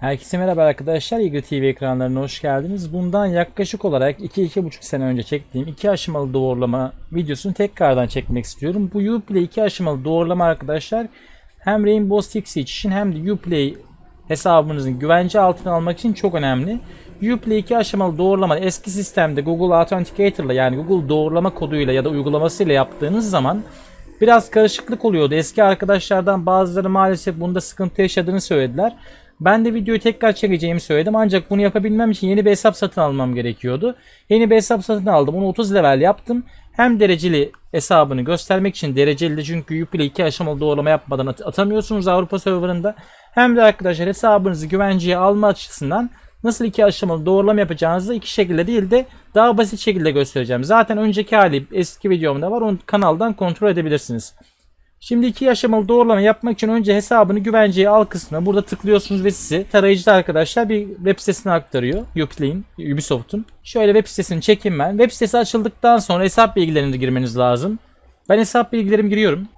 Herkese merhaba arkadaşlar. Eagle TV ekranlarına hoş geldiniz. Bundan yaklaşık olarak 2-2,5 sene önce çektiğim iki aşamalı doğrulama videosunu tekrardan çekmek istiyorum. Bu Uplay iki aşamalı doğrulama arkadaşlar hem Rainbow Six için hem de Uplay hesabınızın güvence altına almak için çok önemli. Uplay iki aşamalı doğrulama eski sistemde Google Authenticator ile yani Google doğrulama koduyla ya da uygulamasıyla yaptığınız zaman biraz karışıklık oluyordu. Eski arkadaşlardan bazıları maalesef bunda sıkıntı yaşadığını söylediler. Ben de videoyu tekrar çekeceğimi söyledim ancak bunu yapabilmem için yeni bir hesap satın almam gerekiyordu. Yeni bir hesap satın aldım. Onu 30 level yaptım. Hem dereceli hesabını göstermek için dereceli de çünkü Uplay iki aşamalı doğrulama yapmadan at- atamıyorsunuz Avrupa serverında. Hem de arkadaşlar hesabınızı güvenceye alma açısından nasıl iki aşamalı doğrulama yapacağınızı iki şekilde değil de daha basit şekilde göstereceğim. Zaten önceki hali eski videomda var. Onu kanaldan kontrol edebilirsiniz. Şimdi iki aşamalı doğrulama yapmak için önce hesabını güvenceye al kısmına burada tıklıyorsunuz ve sizi tarayıcıda arkadaşlar bir web sitesine aktarıyor. Uplay'in, Ubisoft'un. Şöyle web sitesini çekeyim ben. Web sitesi açıldıktan sonra hesap bilgilerinizi girmeniz lazım. Ben hesap bilgilerimi giriyorum.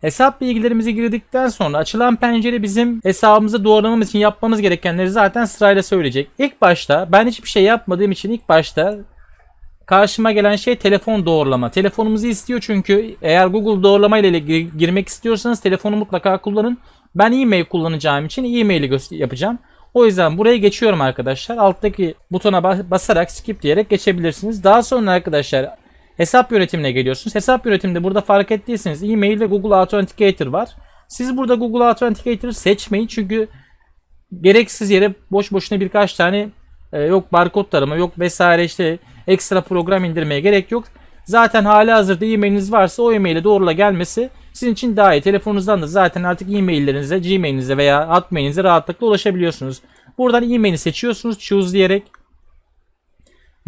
Hesap bilgilerimizi girdikten sonra açılan pencere bizim hesabımızı doğrulamamız için yapmamız gerekenleri zaten sırayla söyleyecek. İlk başta ben hiçbir şey yapmadığım için ilk başta karşıma gelen şey telefon doğrulama. Telefonumuzu istiyor çünkü eğer Google doğrulama ile gir- girmek istiyorsanız telefonu mutlaka kullanın. Ben e-mail kullanacağım için e-mail'i yapacağım. O yüzden buraya geçiyorum arkadaşlar. Alttaki butona ba- basarak skip diyerek geçebilirsiniz. Daha sonra arkadaşlar hesap yönetimine geliyorsunuz. Hesap yönetiminde burada fark ettiyseniz e-mail ve Google Authenticator var. Siz burada Google Authenticator'ı seçmeyin çünkü gereksiz yere boş boşuna birkaç tane e, yok barkod tarama yok vesaire işte ekstra program indirmeye gerek yok. Zaten hali hazırda e-mailiniz varsa o e-maile doğrula gelmesi sizin için daha iyi. Telefonunuzdan da zaten artık e-maillerinize, Gmail'inize veya Hotmail'inize rahatlıkla ulaşabiliyorsunuz. Buradan e-mail'i seçiyorsunuz choose diyerek.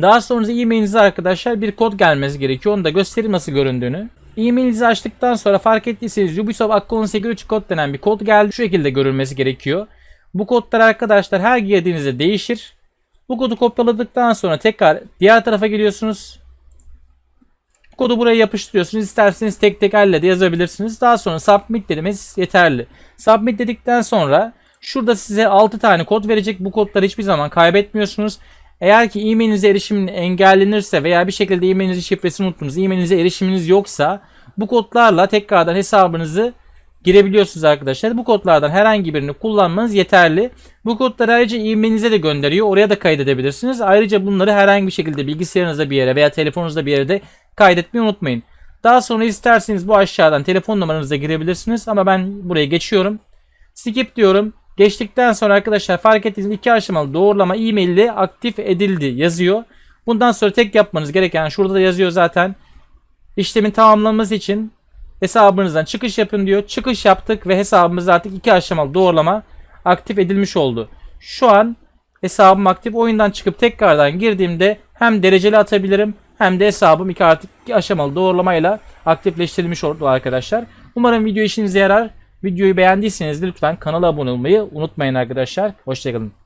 Daha sonra e-mailinize arkadaşlar bir kod gelmesi gerekiyor. Onu da göstereyim nasıl göründüğünü. E-mailinizi açtıktan sonra fark ettiyseniz Ubisoft Account Security Code denen bir kod geldi. Şu şekilde görülmesi gerekiyor. Bu kodlar arkadaşlar her girdiğinizde değişir. Bu kodu kopyaladıktan sonra tekrar diğer tarafa giriyorsunuz. Kodu buraya yapıştırıyorsunuz. İsterseniz tek tek elle de yazabilirsiniz. Daha sonra submit dememiz yeterli. Submit dedikten sonra şurada size 6 tane kod verecek. Bu kodları hiçbir zaman kaybetmiyorsunuz. Eğer ki e-mailinize erişim engellenirse veya bir şekilde e-mailinizin şifresini unuttunuz, e-mailinize erişiminiz yoksa bu kodlarla tekrardan hesabınızı girebiliyorsunuz arkadaşlar. Bu kodlardan herhangi birini kullanmanız yeterli. Bu kodları ayrıca e-mailinize de gönderiyor. Oraya da kaydedebilirsiniz. Ayrıca bunları herhangi bir şekilde bilgisayarınızda bir yere veya telefonunuzda bir yere de kaydetmeyi unutmayın. Daha sonra isterseniz bu aşağıdan telefon numaranıza girebilirsiniz ama ben buraya geçiyorum. Skip diyorum. Geçtikten sonra arkadaşlar fark ettiğiniz iki aşamalı doğrulama e-mail aktif edildi yazıyor. Bundan sonra tek yapmanız gereken şurada da yazıyor zaten. İşlemin tamamlanması için hesabınızdan çıkış yapın diyor. Çıkış yaptık ve hesabımız artık iki aşamalı doğrulama aktif edilmiş oldu. Şu an hesabım aktif. Oyundan çıkıp tekrardan girdiğimde hem dereceli atabilirim hem de hesabım iki artık iki aşamalı doğrulamayla aktifleştirilmiş oldu arkadaşlar. Umarım video işinize yarar. Videoyu beğendiyseniz lütfen kanala abone olmayı unutmayın arkadaşlar. Hoşçakalın.